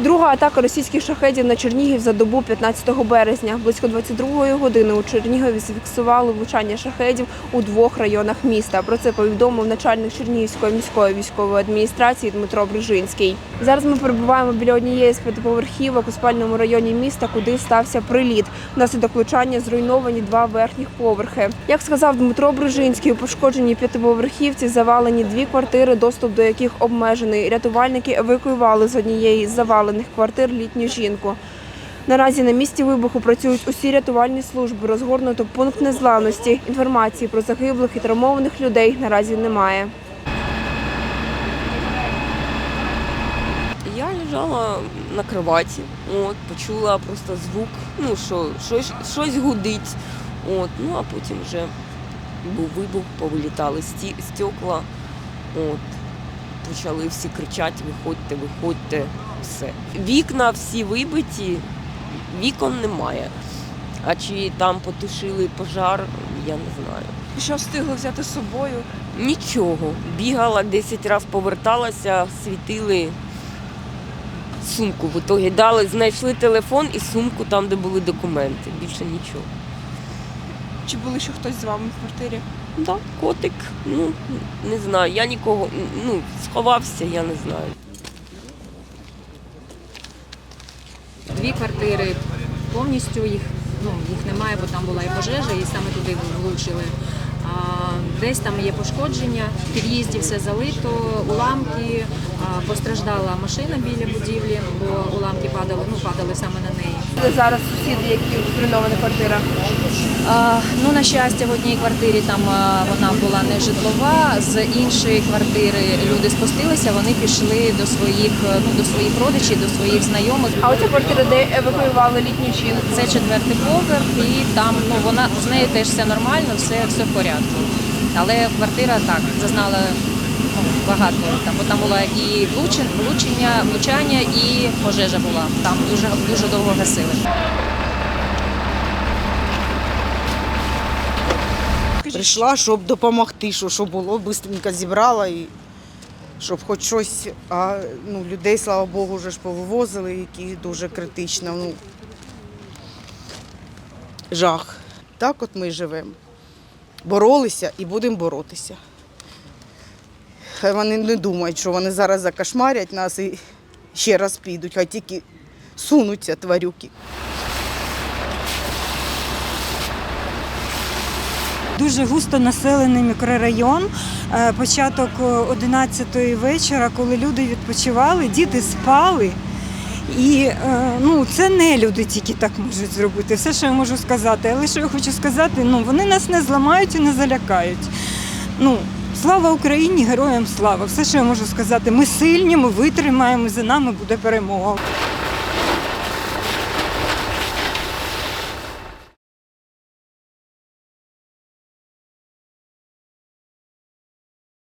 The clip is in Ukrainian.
Друга атака російських шахедів на Чернігів за добу 15 березня. Близько 22-ї години у Чернігові зафіксували влучання шахедів у двох районах міста. Про це повідомив начальник Чернігівської міської військової адміністрації Дмитро Брижинський. Зараз ми перебуваємо біля однієї з п'ятиповерхівок у спальному районі міста, куди стався приліт. Внаслідок влучання зруйновані два верхніх поверхи. Як сказав Дмитро Брижинський, у пошкодженій п'ятиповерхівці завалені дві квартири, доступ до яких обмежений. Рятувальники евакуювали з однієї з завалених квартир літню жінку. Наразі на місці вибуху працюють усі рятувальні служби. Розгорнуто пункт незламності. Інформації про загиблих і травмованих людей наразі немає. Я лежала на кроваті, от, почула просто звук, ну, що щось, щось гудить. От, ну, а потім вже був вибух, повилітали стекла. От, почали всі кричати, виходьте, виходьте, все. Вікна всі вибиті, вікон немає. А чи там потушили пожар, я не знаю. Що встигли взяти з собою? Нічого. Бігала 10 разів поверталася, світили сумку. В итогі дали, знайшли телефон і сумку там, де були документи. Більше нічого. Чи були ще хтось з вами в квартирі? Да, котик, ну не знаю. Я нікого ну, сховався, я не знаю. Дві квартири повністю їх, ну, їх немає, бо там була і пожежа, і саме туди влучили. А, десь там є пошкодження, в під'їзді все залито, уламки, а, постраждала машина біля будівлі, бо уламки падали, ну, падали саме на зараз сусіди, які зруйнована квартира? А, ну, на щастя, в одній квартирі там а, вона була не житлова, з іншої квартири люди спустилися, вони пішли до своїх, ну, до своїх родичів, до своїх знайомих. А оця квартира, де евакуювали літню жінку? Це четвертий поверх, і там ну вона з нею теж все нормально, все, все в порядку. Але квартира так зазнала багато там, бо там була і влучен- влучення, влучання, і пожежа була. Там дуже дуже довго гасили. Прийшла, щоб допомогти, що, що було, швидко зібрала і щоб хоч щось, а ну, людей, слава Богу, вже ж повивозили, які дуже критично. Ну, жах. Так от ми живемо. Боролися і будемо боротися. Хай вони не думають, що вони зараз закошмарять нас і ще раз підуть, хай тільки сунуться тварюки. Дуже густо населений мікрорайон. Е, Початок 11-ї вечора, коли люди відпочивали, діти спали. І е, ну, це не люди тільки так можуть зробити. Все, що я можу сказати. Але що я хочу сказати, ну, вони нас не зламають і не залякають. Ну, слава Україні, героям слава! Все, що я можу сказати, ми сильні, ми витримаємо, за нами буде перемога.